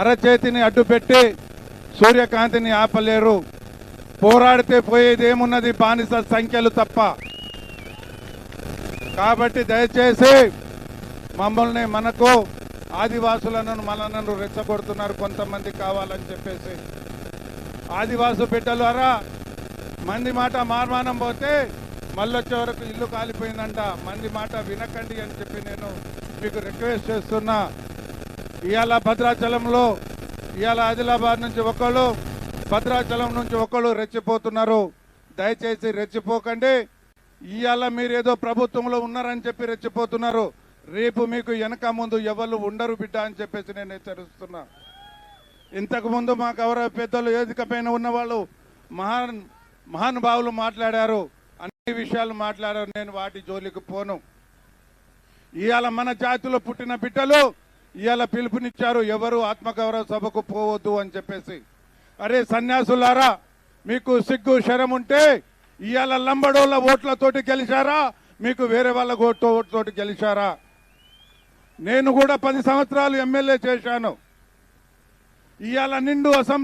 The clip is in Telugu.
అరచేతిని అడ్డుపెట్టి సూర్యకాంతిని ఆపలేరు. పోరాడితే పోయేది ఏమున్నది బానిస సంఖ్యలు తప్ప. కాబట్టి దయచేసి మమ్మల్ని మనకు ఆదివాసులను మనలను రెచ్చగొడుతున్నారు కొంతమంది కావాలని చెప్పేసి. ఆదివాసు బిడ్డలారా మంది మాట మార్మానం పోతే మళ్ళొచ్చే వరకు ఇల్లు కాలిపోయిందంట. మంది మాట వినకండి అని చెప్పి నేను మీకు రిక్వెస్ట్ చేస్తున్నా. ఇవాళ భద్రాచలంలో ఇవాళ ఆదిలాబాద్ నుంచి ఒకళ్ళు భద్రాచలం నుంచి ఒకళ్ళు రెచ్చిపోతున్నారు. దయచేసి రెచ్చిపోకండి. ఇవాళ మీరు ఏదో ప్రభుత్వంలో ఉన్నారని చెప్పి రెచ్చిపోతున్నారు. రేపు మీకు వెనక ముందు ఎవరు ఉండరు బిడ్డ అని చెప్పేసి నేను హెచ్చరిస్తున్నా. ఇంతకు ముందు మా గౌరవ పెద్దలు వేదిక పైన ఉన్నవాళ్ళు మహాన్ మహానుభావులు మాట్లాడారు. అన్ని విషయాలు మాట్లాడారు. నేను వాటి జోలికి పోను. ఇవాళ మన జాతిలో పుట్టిన బిడ్డలు ఇవాళ పిలుపునిచ్చారు ఎవరు ఆత్మగౌరవ సభకు పోవద్దు అని చెప్పేసి. అరే సన్యాసులారా మీకు సిగ్గు శరం ఉంటే ఇవాళ లంబడోళ్ళ ఓట్లతోటి గెలిచారా మీకు వేరే వాళ్ళ ఓట్ల ఓట్లతోటి గెలిచారా? నేను కూడా పది సంవత్సరాలు ఎమ్మెల్యే చేశాను. ఇవాళ నిండు అసెంబ్లీ